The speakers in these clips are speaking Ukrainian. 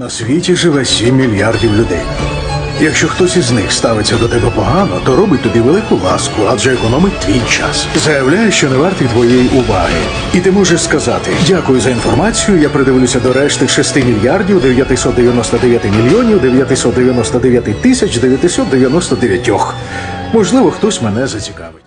На світі живе 7 мільярдів людей. Якщо хтось із них ставиться до тебе погано, то робить тобі велику ласку, адже економить твій час. Заявляє, що не вартий твоєї уваги. І ти можеш сказати: дякую за інформацію. Я придивлюся до решти 6 мільярдів 999 мільйонів 999 тисяч 999. Можливо, хтось мене зацікавить.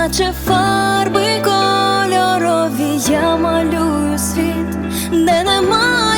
Наче фарби кольорові. Я малюю світ, де немає